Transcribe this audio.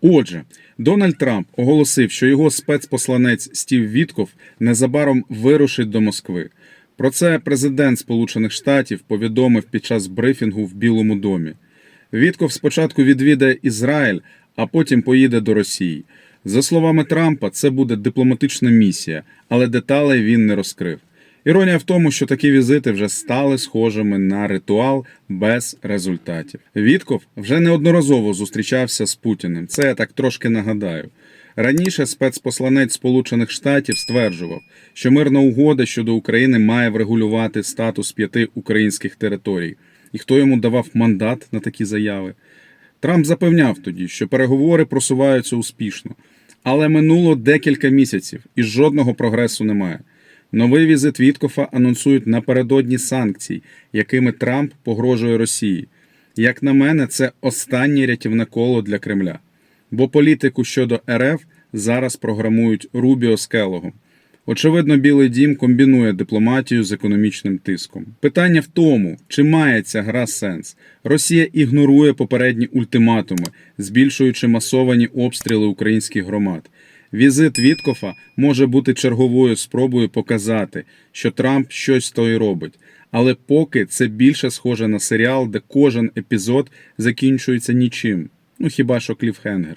Отже, Дональд Трамп оголосив, що його спецпосланець Стів Вітков незабаром вирушить до Москви. Про це президент Сполучених Штатів повідомив під час брифінгу в Білому домі. Вітков спочатку відвідає Ізраїль, а потім поїде до Росії. За словами Трампа, це буде дипломатична місія, але деталей він не розкрив. Іронія в тому, що такі візити вже стали схожими на ритуал без результатів. Вітков вже неодноразово зустрічався з Путіним. Це я так трошки нагадаю. Раніше спецпосланець Сполучених Штатів стверджував, що мирна угода щодо України має врегулювати статус п'яти українських територій. І хто йому давав мандат на такі заяви? Трамп запевняв тоді, що переговори просуваються успішно, але минуло декілька місяців і жодного прогресу немає. Новий візит Віткофа анонсують напередодні санкцій, якими Трамп погрожує Росії. Як на мене, це останнє рятівне коло для Кремля. Бо політику щодо РФ зараз програмують Рубіо з Келогом. Очевидно, Білий дім комбінує дипломатію з економічним тиском. Питання в тому, чи має ця гра сенс. Росія ігнорує попередні ультиматуми, збільшуючи масовані обстріли українських громад. Візит Віткофа може бути черговою спробою показати, що Трамп щось то й робить. Але поки це більше схоже на серіал, де кожен епізод закінчується нічим. Ну хіба що кліфхенгер.